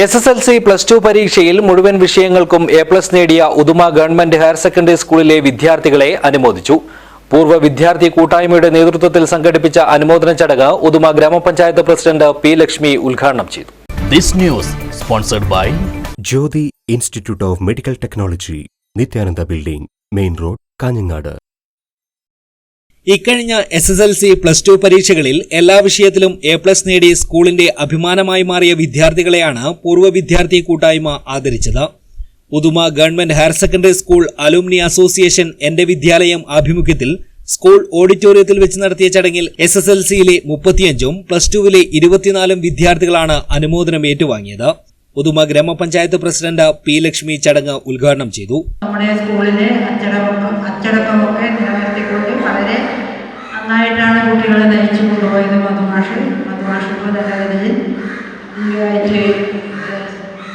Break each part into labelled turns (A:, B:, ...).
A: S S L C plus two പരീക്ഷയിൽ മുഴുവൻ വിഷയങ്ങൾക്കും എ പ്ലസ് നേടിയ ഉദുമ ഗവൺമെന്റ് ഹയർ സെക്കൻഡറി സ്കൂളിലെ വിദ്യാർത്ഥികളെ അനുമോദിച്ചു. പൂർവ വിദ്യാർത്ഥി കൂട്ടായ്മയുടെ നേതൃത്വത്തിൽ സംഘടിപ്പിച്ച അനുമോദന ചടങ്ങ് ഉദുമ ഗ്രാമപഞ്ചായത്ത് പ്രസിഡന്റ് പി ലക്ഷ്മി ഉദ്ഘാടനം ചെയ്തു.
B: This news sponsored by
C: Jyothi institute of medical technology Nithyananda building main road Kanhangad.
D: ഇക്കഴിഞ്ഞ S S L C plus two പരീക്ഷകളിൽ എല്ലാ വിഷയത്തിലും എ പ്ലസ് നേടി സ്കൂളിന്റെ അഭിമാനമായി മാറിയ വിദ്യാർത്ഥികളെയാണ് പൂർവ വിദ്യാർത്ഥി കൂട്ടായ്മ ആദരിച്ചത്. പുതുമ government higher secondary school alumni association എന്റെ വിദ്യാലയം ആഭിമുഖ്യത്തിൽ സ്കൂൾ ഓഡിറ്റോറിയത്തിൽ വെച്ച് നടത്തിയ ചടങ്ങിൽ എസ് എസ് എൽ സിയിലെ മുപ്പത്തിയഞ്ചും പ്ലസ് ടുവിലെ ഇരുപത്തിനാലും വിദ്യാർത്ഥികളാണ് അനുമോദനം ഏറ്റുവാങ്ങിയത്. ഉദുമ ഗ്രാമപഞ്ചായത്ത് പ്രസിഡന്റ് പി ലക്ഷ്മി ചടങ്ങ് ഉദ്ഘാടനം ചെയ്തു.
E: നമ്മുടെ സ്കൂളിലെ അച്ചടക്കം അച്ചടക്കമൊക്കെ നിലനിർത്തിക്കൊണ്ട് വളരെ നന്നായിട്ടാണ് കുട്ടികളെ നയിച്ചു കൊണ്ടുപോയത് മധുമാഷ്. മധുമാഷ് ഇപ്പോൾ നല്ല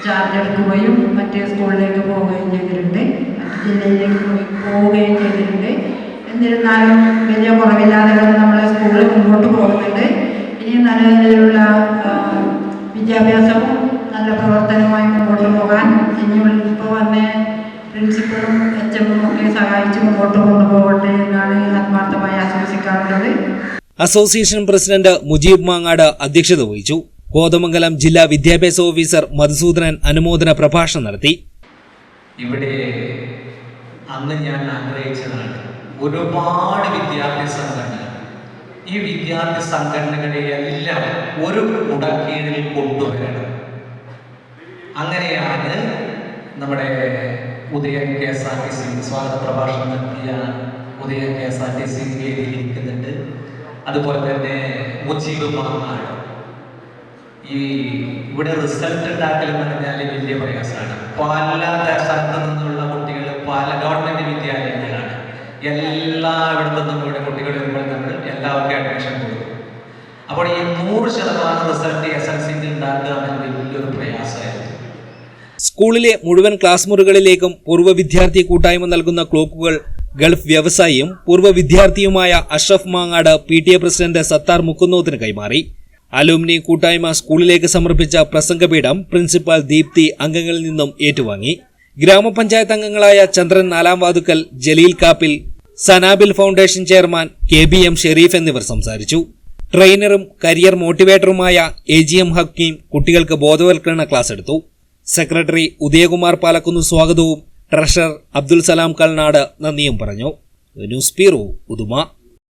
E: ചാർജ് എടുക്കുകയും മറ്റേ സ്കൂളിലേക്ക് പോവുകയും ചെയ്തിട്ടുണ്ട്. മറ്റു ജില്ലയിലേക്ക് പോവുകയും ചെയ്തിട്ടുണ്ട്. എന്നിരുന്നാലും വലിയ കുറവില്ലാതെ നമ്മളെ സ്കൂളിൽ മുമ്പോട്ട് പോകുന്നുണ്ട്. ഇനിയും നല്ല നിലയിലുള്ള വിദ്യാഭ്യാസവും നല്ല പ്രവർത്തനവുമായി മുമ്പോട്ട് പോകാൻ. ഇനിയുള്ള ഇപ്പോൾ വന്ന പ്രിൻസിപ്പളും എച്ച് എമ്മും ഒക്കെ സഹായിച്ച് മുമ്പോട്ട് കൊണ്ടുപോകട്ടെ എന്നാണ് ആത്മാർത്ഥമായി ആശംസിക്കാറുള്ളത്
D: അസോസിയേഷൻ പ്രസിഡന്റ് മുജീബ് മാങ്ങാട് അധ്യക്ഷത വഹിച്ചു. കോതമംഗലം ജില്ലാ വിദ്യാഭ്യാസ ഓഫീസർ മധുസൂദനൻ അനുമോദന പ്രഭാഷണം നടത്തി.
F: ഇവിടെ അന്ന് ഞാൻ ആഗ്രഹിച്ചതാണ് ഒരുപാട് വിദ്യാഭ്യാസ സംഘടനകൾ. ഈ വിദ്യാർത്ഥി സംഘടനകളെ എല്ലാം ഒരു കുടക്കീഴിൽ കൊണ്ടുവരണം അങ്ങനെയാണ് നമ്മുടെ Udaya K S R T C സ്വാഗത പ്രഭാഷണം നടത്തിയ Udaya K S R T C വേദിയിലിരിക്കുന്നുണ്ട് അതുപോലെ തന്നെ മുജീബ് മാങ്ങാട്. ഈ ഇവിടെ റിസൾട്ട് ഉണ്ടാക്കൽ എന്ന് പറഞ്ഞാൽ വലിയ പ്രയാസമാണ്. പല സ്ഥലത്തു നിന്നുള്ള കുട്ടികൾ പല ഗവൺമെന്റ് വിദ്യാലയങ്ങളാണ് എല്ലാ നിന്നും ഇവിടെ കുട്ടികൾ വരുമ്പോൾ നമ്മൾ എല്ലാവർക്കും അഡ്മിഷൻ കൊടുക്കും. അപ്പോൾ ഈ നൂറ് ശതമാനം റിസൾട്ട് എസ് എൽ സിന്റെ ഉണ്ടാക്കുക എന്നത് വലിയൊരു പ്രയാസമായിരുന്നു.
D: സ്കൂളിലെ മുഴുവൻ ക്ലാസ് മുറികളിലേക്കും പൂർവ വിദ്യാർത്ഥി കൂട്ടായ്മ നൽകുന്ന ക്ലോക്കുകൾ ഗൾഫ് വ്യവസായിയും പൂർവ വിദ്യാർത്ഥിയുമായ Ashraf Mangad P T A president Sathar മുക്കുന്നോത്തിന് കൈമാറി. അലുമിനി കൂട്ടായ്മ സ്കൂളിലേക്ക് സമർപ്പിച്ച പ്രസംഗപീഠം പ്രിൻസിപ്പാൾ ദീപ്തി അംഗങ്ങളിൽ നിന്നും ഏറ്റുവാങ്ങി. ഗ്രാമപഞ്ചായത്ത് അംഗങ്ങളായ ചന്ദ്രൻ നാലാം വാതുക്കൽ Jaleel Kappil Sanabil foundation chairman K B M Sherif എന്നിവർ സംസാരിച്ചു. ട്രെയിനറും കരിയർ മോട്ടിവേറ്ററുമായ എ ജി എം ഹക്കീം കുട്ടികൾക്ക് ബോധവൽക്കരണ ക്ലാസ് എടുത്തു. സെക്രട്ടറി ഉദയകുമാർ പാലക്കുന്ന് സ്വാഗതവും ട്രഷറർ അബ്ദുൽ സലാം കൽനാട് നന്ദിയും പറഞ്ഞു. News bureau Uduma.